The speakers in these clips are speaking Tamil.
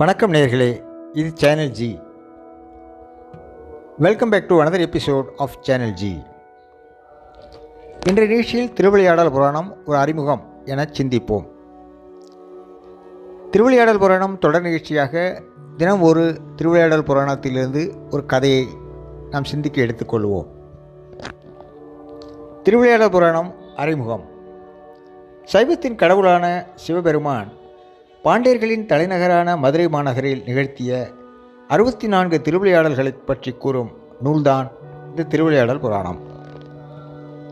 வணக்கம் நேர்களே இது channel G welcome back to another episode of channel G இன்றைய நிகழ்ச்சியில் திருவிளையாடல் புராணம் ஒரு அறிமுகம் என சிந்திப்போம். திருவிளையாடல் புராணம் தொடர் நிகழ்ச்சியாக தினம் ஒரு திருவிளையாடல் புராணத்திலிருந்து ஒரு கதையை நாம் சிந்திக்க எடுத்துக்கொள்வோம். திருவிளையாடல் புராணம் அறிமுகம். சைவத்தின் கடவுளான சிவபெருமான் பாண்டியர்களின் தலைநகரான மதுரை மாநகரில் நிகழ்த்திய அறுபத்தி நான்கு திருவிளையாடல்களைப் பற்றி கூறும் நூல்தான் இந்த திருவிளையாடல் புராணம்.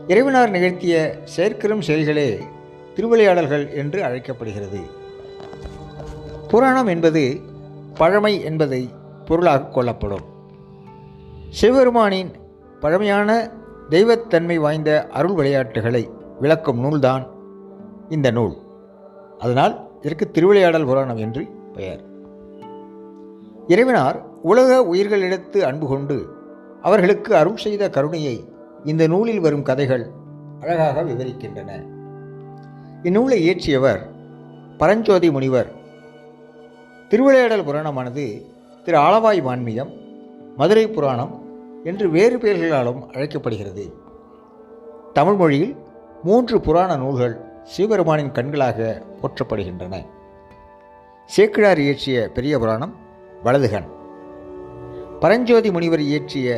இறைவனார் நிகழ்த்திய செயற்கரும் செயல்களே திருவிளையாடல்கள் என்று அழைக்கப்படுகிறது. புராணம் என்பது பழமை என்பதை பொருளாக கொள்ளப்படும். சிவபெருமானின் பழமையான தெய்வத்தன்மை வாய்ந்த அருள் விளையாட்டுகளை விளக்கும் நூல்தான் இந்த நூல். அதனால் இதற்கு திருவிளையாடல் புராணம் என்று பெயர். இறைவனார் உலக உயிர்களிடத்து அன்பு கொண்டு அவர்களுக்கு அருள் செய்த கருணையை இந்த நூலில் வரும் கதைகள் அழகாக விவரிக்கின்றன. இந்நூலை இயற்றியவர் பரஞ்சோதி முனிவர். திருவிளையாடல் புராணமானது திரு ஆலவாய் மான்மியம் மதுரை புராணம் என்று வேறு பெயர்களாலும் அழைக்கப்படுகிறது. தமிழ் மொழியில் மூன்று புராண நூல்கள் சிவபெருமானின் கண்களாக போற்றப்படுகின்றன. சேக்கிழார் இயற்றிய பெரிய புராணம் வலதுகண். பரஞ்சோதி முனிவர் இயற்றிய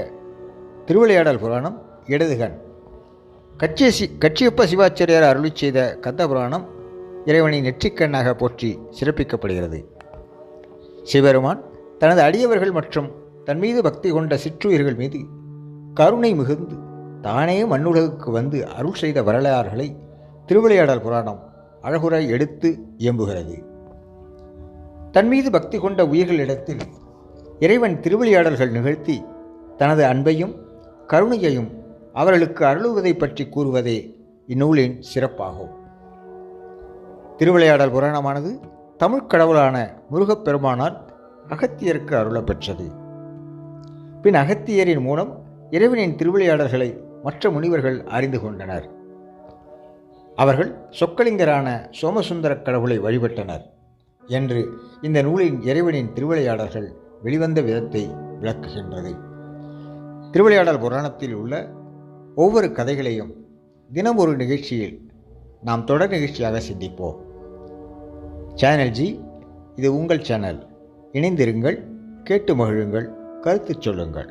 திருவிளையாடல் புராணம் இடதுகன் கச்சிய சி கச்சியப்ப சிவாச்சாரியார் அருளி செய்த கந்த புராணம் இறைவனை நெற்றிக்கண்ணாக போற்றி சிறப்பிக்கப்படுகிறது. சிவபெருமான் தனது அடியவர்கள் மற்றும் தன் மீது பக்தி கொண்ட சிற்றுயிர்கள் மீது கருணை மிகுந்து தானே மண்ணுலகுக்கு வந்து அருள் செய்த வரலாறுகளை திருவிளையாடல் புராணம் அழகுரை எடுத்து இயம்புகிறது. தன் மீது பக்தி கொண்ட உயிர்களிடத்தில் இறைவன் திருவிளையாடல்கள் நிகழ்த்தி தனது அன்பையும் கருணையையும் அவர்களுக்கு அருளுவதை பற்றி கூறுவதே இந்நூலின் சிறப்பாகும். திருவிளையாடல் புராணமானது தமிழ்க் கடவுளான முருகப்பெருமானால் அகத்தியருக்கு அருளப்பெற்றது பின் அகத்தியரின் மூலம் இறைவனின் திருவிளையாடல்களை மற்ற முனிவர்கள் அறிந்து கொண்டனர். அவர்கள் சொக்கலிங்கரான சோமசுந்தர கடவுளை வழிபட்டனர் என்று இந்த நூலின் இறைவனின் திருவிளையாடல்கள் வெளிவந்த விதத்தை விளக்குகின்றது. திருவிளையாடல் புராணத்தில் உள்ள ஒவ்வொரு கதைகளையும் தினம் ஒரு நிகழ்ச்சியில் நாம் தொடர் நிகழ்ச்சியாக சிந்திப்போம். சேனல் ஜி இது உங்கள் சேனல். இணைந்திருங்கள் கேட்டு மகிழுங்கள் கருத்து சொல்லுங்கள்.